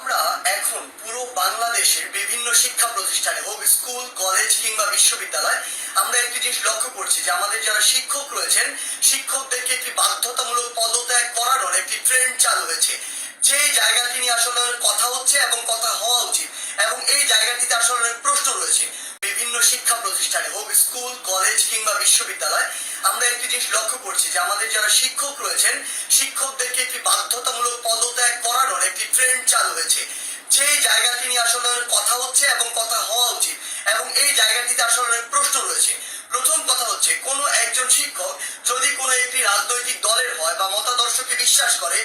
আমরা এখন পুরো বাংলাদেশের বিভিন্ন শিক্ষা প্রতিষ্ঠানে হোক স্কুল, কলেজ কিংবা বিশ্ববিদ্যালয়, আমরা একটি জিনিস লক্ষ্য করছি যে আমাদের যারা শিক্ষক রয়েছেন, শিক্ষকদেরকে একটি বাধ্যতামূলক পদত্যাগ করানোর একটি ট্রেন্ড চালু হয়েছে। যে জায়গাটি নিয়ে আসলে কথা হচ্ছে এবং কথা হওয়া উচিত, এবং এই জায়গাটিতে আসলে প্রশ্ন রয়েছে। বিভিন্ন শিক্ষা প্রতিষ্ঠানে হোক স্কুল, কলেজ কিংবা বিশ্ববিদ্যালয়, আমরা একটি জিনিস লক্ষ্য করছি যে আমাদের যারা শিক্ষক রয়েছেন, শিক্ষকদেরকে একটি বাধ্যতামূলক পদত্যাগ করানোর একটি ট্রেন্ড চালু হয়েছে। যে জায়গাটি নিয়ে আসলে কথা হচ্ছে এবং কথা হওয়া উচিত, এবং এই জায়গাটিতে আসলে প্রশ্ন রয়েছে। প্রথম কথা হচ্ছে, কোনো একজন শিক্ষক যদি কোনো একটি রাজনৈতিক দলের হয় বা মতাদর্শকে বিশ্বাস করে,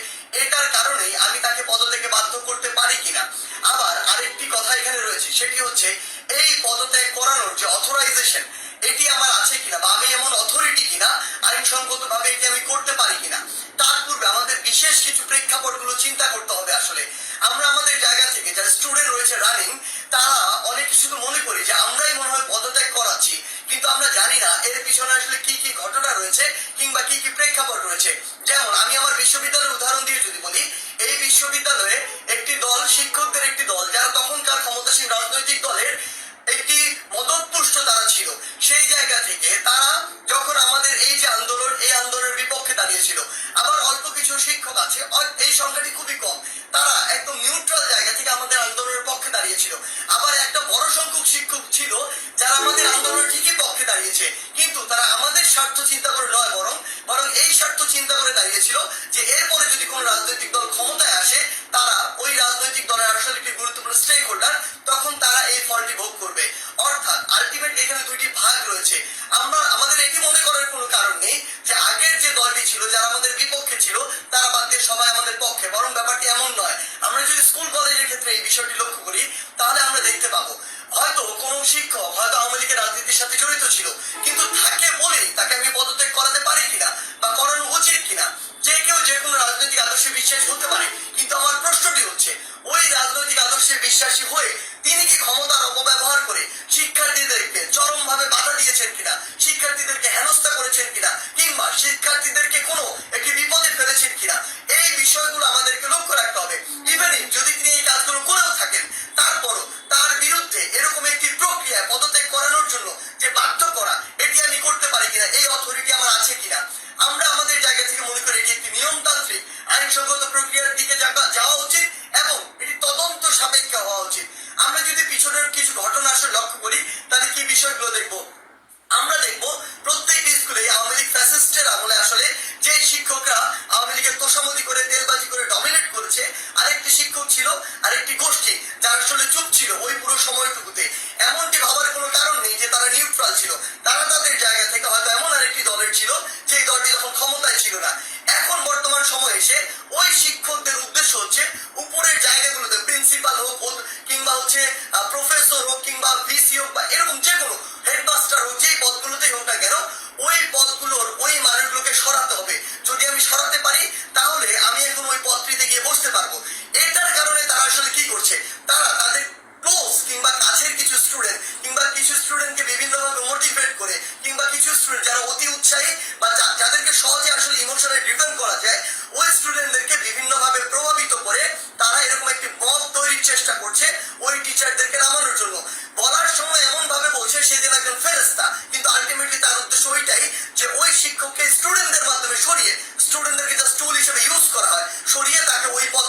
এটার কারণেই আমি তাকে পদত্যাগে বাধ্য করতে পারি কিনা। আবার আরেকটি কথা এখানে রয়েছে, সেটি হচ্ছে এই পদত্যাগ করানোর যে অথরাইজেশন এটি আমার আছে কিনা বা আমি এমন অথরিটি কিনা আইনসঙ্গত ভাবে এটি আমি করতে পারি কিনা, তার পূর্বে আমাদের বিশেষ কিছু প্রেক্ষাপটগুলো চিন্তা করতে হবে আসলে। আমরা আমাদের জায়গা থেকে যারা স্টুডেন্ট রয়েছে রানিং তারা অনেক কিছু চিন্তা করে নয় বরং বরং এই স্বার্থ চিন্তা করে দাঁড়িয়েছিল যে এরপরে যদি কোনো রাজনৈতিক দল ক্ষমতায় আসে, তারা ওই রাজনৈতিক দলের আসলে একটি গুরুত্বপূর্ণ স্টেক হোল্ডার তখন তারা এই ফলটি ভোগ করবে। অর্থাৎ আলটিমেট এখানে দুইটি ভাগ রয়েছে। আমরা, আমাদের এটি মনে করার কোনো কারণ নেই যে আগের যে দলটি ছিল, যারা আমাদের বিপক্ষে ছিল, তারা বাদ দিয়ে সবাই আমাদের পক্ষে, বরং ব্যাপারটি এমন নয়। আমরা যদি স্কুল, কলেজের ক্ষেত্রে এই বিষয়টি লক্ষ্য করি, তাহলে আমরা দেখতে পাবো। হয়তো কোনো শিক্ষক, হয়তো আওয়ামী লীগের রাজনীতির সাথে জড়িত ছিল বিশ্বাসী হতে পারে, কিন্তু আমার প্রশ্নটি হচ্ছে, ওই রাজনৈতিক আদর্শে বিশ্বাসী হয়ে তিনি কি ক্ষমতার অপব্যবহার করে শিক্ষার্থীদেরকে চরমভাবে বাধা দিয়েছেন কিনা, শিক্ষার্থীদেরকে হেনস্থা করেছেন কিনা, কিংবা শিক্ষার্থীদেরকে কোনো আইনসঙ্গত প্রক্রিয়ার দিকে যাওয়া- উচিত এবং এটি তদন্ত সাপেক্ষ হওয়া উচিত। আমরা যদি পিছনের কিছু ঘটনা আসলে লক্ষ্য করি, তাহলে কি বিষয়গুলো দেখব? আমরা দেখব প্রত্যেকটি স্কুলে আওয়ামী লীগ ফ্যাসিস্টের আমলে আসলে যে শিক্ষকরা আওয়ামী লীগের তোষামতি করে, তেলবাজি করে ডমিনেট করেছে, আরেকটি শিক্ষক ছিল, আরেকটি গোষ্ঠী যারা আসলে চুপ ছিল ওই পুরো সময়টুকুতে। এমনটি ভাবার কোনো কারণ নেই যে তারা নিউট্রাল ছিল। তারা তাদের জায়গা থেকে হয়তো এমন আরেকটি দলের ছিল যে দলটি তখন ক্ষমতায় ছিল না। এসে ওই শিক্ষকদের উদ্দেশ্য হচ্ছে উপরের জায়গাগুলোতে প্রিন্সিপাল হোক কিংবা হচ্ছে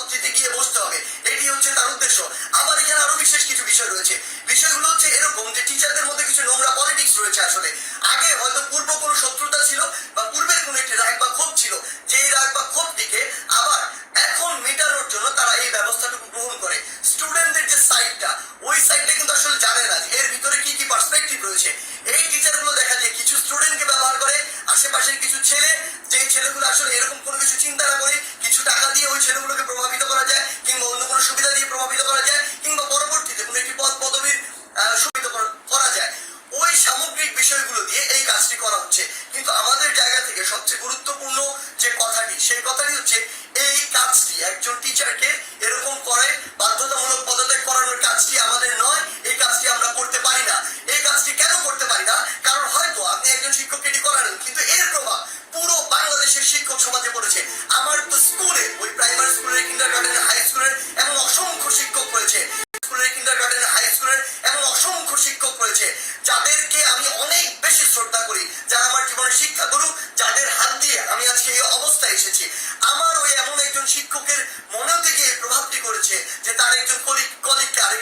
পদটিতে গিয়ে বসতে হবে। এটি হচ্ছে তার উদ্দেশ্য। আবার এখানে আরও বিশেষ কিছু বিষয় রয়েছে।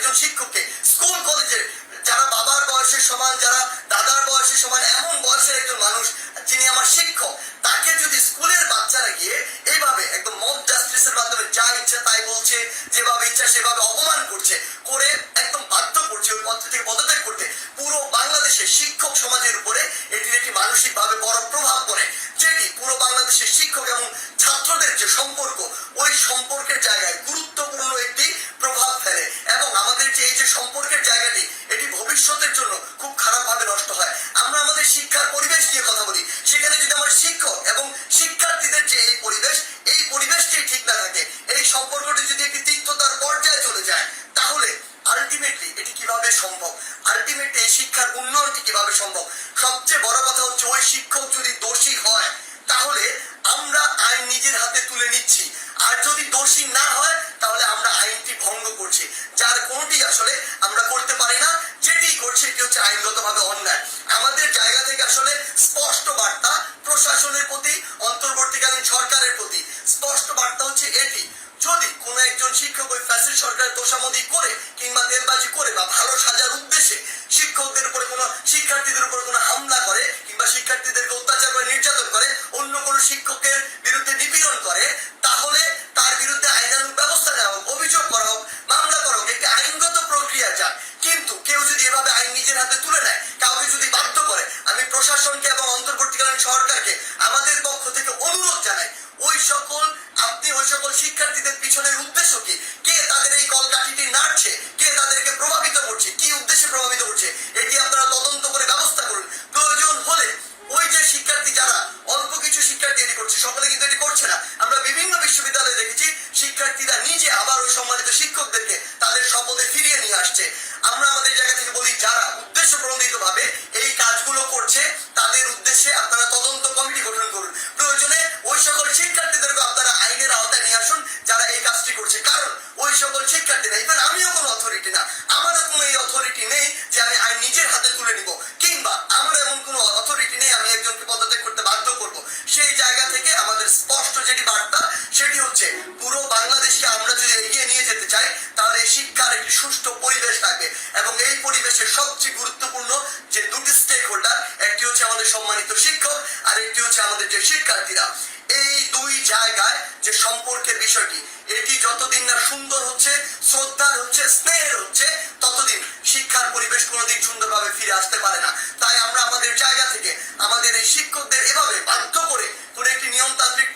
আরেকজন শিক্ষককে স্কুল কলেজের যারা বাবার বয়সের সমান, যারা দাদার বয়সের সমান, এমন বয়সের একজন মানুষ যিনি আমার শিক্ষক, তাকে যদি স্কুলের বাচ্চারা গিয়ে এইভাবে একদম মব জাস্টিসের মাধ্যমে যা ইচ্ছা তাই বলছে, যেভাবে ইচ্ছা সেভাবে অপমান করছে, করে একদম বাধ্য করছে, ওই পদ থেকে পদত্যাগ করতে, পুরো বাংলাদেশের শিক্ষক সমাজের উপরে এটির একটি মানসিকভাবে বড় প্রভাব পড়ে। যেটি পুরো বাংলাদেশের শিক্ষক এবং ছাত্রদের যে সম্পর্ক, ওই সম্পর্কের আলটিমেটলি এই শিক্ষার উন্নয়নটি কীভাবে সম্ভব? সবচেয়ে বড় কথা হচ্ছে ওই শিক্ষক যদি দোষী হয়, তাহলে আমরা আইন নিজের হাতে তুলে নিচ্ছি। আর যদি দোষী না হয়, তাহলে আমরা আইনটি ভঙ্গ করছি। যার কোনটি আসলে আমরা করতে পারি না, যেটি করছি এটি হচ্ছে আইনগতভাবে অন্যায়। আমাদের জায়গা থেকে আসলে স্পষ্ট বার্তা প্রশাসনের প্রতি, অন্তর্বর্তীকালীন সরকারের প্রতি। স্পষ্ট বার্তা হচ্ছে এটি যদি কোনো একজন শিক্ষক ওই ফ্যাসিল সরকারের তোষামদি করে কিংবা তেলবাজি করে বা ভালো সাজার উদ্দেশ্যে শিক্ষকদের উপরে কোনো শিক্ষার্থীদের উপরে কোনো হামলা করে কিংবা শিক্ষার্থীদেরকে অত্যাচার করে, নির্যাতন করে, অন্য কোনো শিক্ষকের বিরুদ্ধে নিপীড়ন করে, তাহলে তার বিরুদ্ধে আইনানুগ ব্যবস্থা নেওয়া হোক, অভিযোগ করা হোক, মামলা করা হোক, একটি আইনগত প্রক্রিয়া যাক। কিন্তু কেউ যদি এভাবে আইন নিজের হাতে তুলে নেয়, কাউকে যদি বাধ্য করে, আমি প্রশাসনকে এবং অন্তর্বর্তীকালীন সরকারকে আমাদের পক্ষ থেকে অনুরোধ জানাই, ওই সকল আপনি ওই সকল শিক্ষার্থীদের পিছনের উদ্দেশ্য কি? কে তাদের এই কলকাঠিটি নাড়ছে? কে তাদেরকে প্রভাবিত করছে? কি উদ্দেশ্যে প্রভাবিত করছে? এটি আপনারা তদন্ত করে ব্যবস্থা করুন। প্রয়োজন হলে সুষ্ঠু পরিবেশ থাকবে এবং এই পরিবেশের সবচেয়ে গুরুত্বপূর্ণ যে দুটি স্টেক হোল্ডার একটি হচ্ছে আমাদের সম্মানিত শিক্ষক আর একটি হচ্ছে আমাদের যে শিক্ষার্থীরা। এই দুই জায়গায় যে সম্পর্কের বিষয়টি, এটি যতদিন না সুন্দর হচ্ছে, শ্রদ্ধার হচ্ছে, স্নেহের হচ্ছে, ততদিন শিক্ষার পরিবেশ কোনোদিন সুন্দরভাবে ফিরে আসতে পারে না। তাই আমরা আমাদের জায়গা থেকে আমাদের এই শিক্ষকদের এভাবে বাধ্য করে কোনো একটি নিয়মতান্ত্রিক